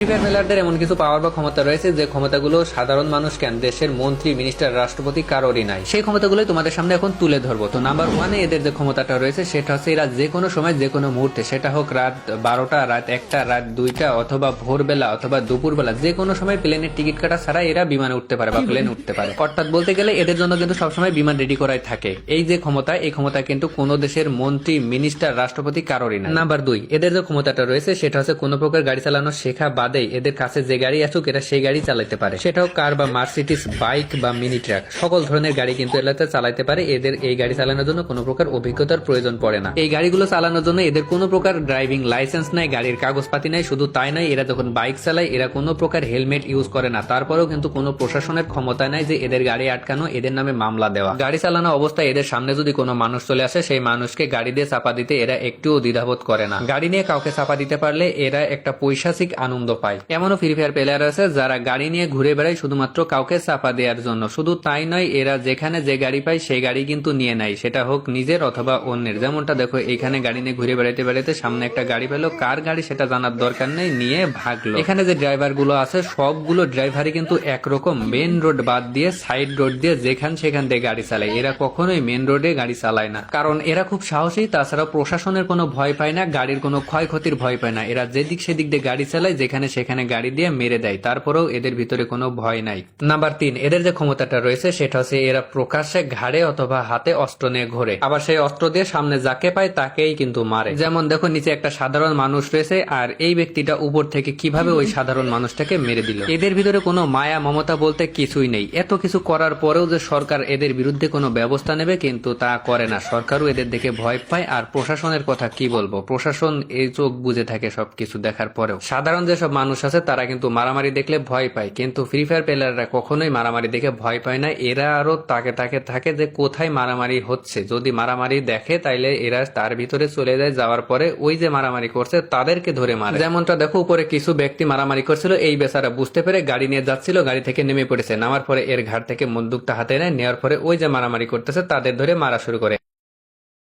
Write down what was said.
Free প্লেয়ারদের এমন কিছু পাওয়ার বা ক্ষমতা রয়েছে যে ক্ষমতাগুলো সাধারণ মানুষ কেন? দেশের মন্ত্রী মিনিস্টার রাষ্ট্রপতি কারোরই নাই। সেই ক্ষমতাগুলো তোমাদের সামনে এখন তুলে ধরবো। তো নাম্বার ওয়ানে এদের যে ক্ষমতাটা রয়েছে, সেটা হচ্ছে এরা যে কোনো সময়, যে কোনো মুহূর্তে, সেটা হোক রাত বারোটা, রাত একটা, রাত দুইটা, অথবা ভোরবেলা, অথবা দুপুরবেলা, যে কোনো সময় প্লেনের টিকিট কাটা ছাড়া এরা বিমানে উঠতে পারে বা প্লেন উঠতে পারে। অর্থাৎ বলতে গেলে এদের জন্য কিন্তু সবসময় বিমান রেডি করাই থাকে। এই যে ক্ষমতা, এই ক্ষমতা কিন্তু কোনো দেশের মন্ত্রী মিনিস্টার রাষ্ট্রপতি কারোরই নাই। নাম্বার দুই, এদের যে ক্ষমতাটা রয়েছে, সেটা হচ্ছে কোনো প্রকার গাড়ি চালানো শেখা বাদেই এদের কাছে যে গাড়ি আসুক, এরা সেই গাড়ি চালাতে পারে। সেটাও কার বা মার্সিডিস, বাইক বা মিনি ট্রাক। সকল ধরনের গাড়ি কিন্তু এলাকাতে চালাতে পারে। এদের এই গাড়ি চালানোর জন্য কোনো প্রকার অভিজ্ঞতার প্রয়োজন পড়ে না। এই গাড়িগুলো চালানোর জন্য এদের কোনো প্রকার ড্রাইভিং লাইসেন্স নাই, গাড়ির কাগজপাতি নাই, শুধু তাই নয়, এরা যখন বাইক চালায়, এরা কোনো প্রকার হেলমেট ইউজ করে না। তারপরেও কিন্তু কোনো প্রশাসনের ক্ষমতা নাই যে এদের গাড়ি আটকানো, এদের নামে মামলা দেওয়া। গাড়ি চালানো অবস্থায় এদের সামনে যদি কোনো মানুষ চলে আসে, সেই মানুষকে গাড়ি দিয়ে চাপা দিতে এরা একটুও দ্বিধাবোধ করে না। গাড়ি নিয়ে কাউকে চাপা দিতে পারলে এরা একটা পৈশাচিক আনন্দ পায় এমনও ফ্রি ফায়ার প্লেয়ার আছে যারা গাড়ি নিয়ে ঘুরে বেড়ায় শুধুমাত্র কাউকে চাপা দেওয়ার জন্য। শুধু তাই নয়, এরা যেখানে যে গাড়ি পায় সেই গাড়ি কিন্তু নিয়ে নেয়। সেটা হোক নিজের অথবা অন্যের। যেমনটা দেখো, এখানে গাড়ি নিয়ে ঘুরে বেড়াইতে বেড়াইতে সামনে একটা গাড়ি পেল। কার গাড়ি সেটা জানার দরকার নেই, নিয়ে ভাগলো। এখানে যে ড্রাইভারগুলো আছে, সবগুলো ড্রাইভারই কিন্তু একরকম। মেন রোড বাদ দিয়ে সাইড রোড দিয়ে, যেখান সেখান দিয়ে গাড়ি চালায়। এরা কখনোই মেন রোডে গাড়ি চালায় না। কারণ এরা খুব সাহসী তাছাড়া প্রশাসনের কোনো ভয় পায় না, গাড়ির কোনো ক্ষয়ক্ষতির ভয় পায় না। এরা যেদিক সেদিক দিয়ে গাড়ি চালায়, যেখানে সেখানে গাড়ি দিয়ে মেরে দেয়। তারপরেও এদের ভিতরে কোনো ভয় নাই। নাম্বার তিন, এদের যে ক্ষমতাটা রয়েছে সেটা হচ্ছে এরা প্রকাশ্যে ঘাড়ে অথবা হাতে অস্ত্র নিয়ে ঘোরে। আবার সেই অস্ত্র দিয়ে সামনে যাকে পায় তাকেই কিন্তু মারে। যেমন দেখো, নিচে একটা সাধারণ মানুষ রয়েছে আর এই ব্যক্তিটা উপর থেকে কীভাবে ওই সাধারণ মানুষটাকে মেরে দিল? এদের ভিতরে কোনো মায়া, মমতা বলতে কিছুই নেই। এত কিছু করার পরেও যে সরকার এদের বিরুদ্ধে কোনো ব্যবস্থা নেবে কিন্তু তা করে না। সরকারও এদের দেখে ভয় পায় আর প্রশাসনের কথা কি বলব? প্রশাসন এই চোখ বুঝে থাকে সবকিছু দেখার পরেও। সাধারণ যেসব মানুষ আছে, তারা কিন্তু মারামারি দেখলে ভয় পায়। কিন্তু ফ্রি ফায়ার প্লেয়াররা কখনোই মারামারি দেখে ভয় পায় না। এরা আরও তাকে তাকে থাকে যে কোথায় মারামারি হচ্ছে। যদি মারামারি দেখে, তাইলে এরা তার ভিতরে চলে যায়, যাওয়ার পরে ওই যে মারামারি করছে, তাদেরকে ধরে মারে। যেমনটা দেখো, উপরে কিছু ব্যক্তি মারামারি করছিল, এই বেচারা বুঝতে পেরে গাড়ি নিয়ে যাচ্ছিল, গাড়ি থেকে নেমে পড়েছে। নামার পরে এর ঘাট থেকে বন্দুকটা হাতে নেয়, নেওয়ার পরে ওই যে মারামারি করতেছে, তাদের ধরে মারা শুরু করে।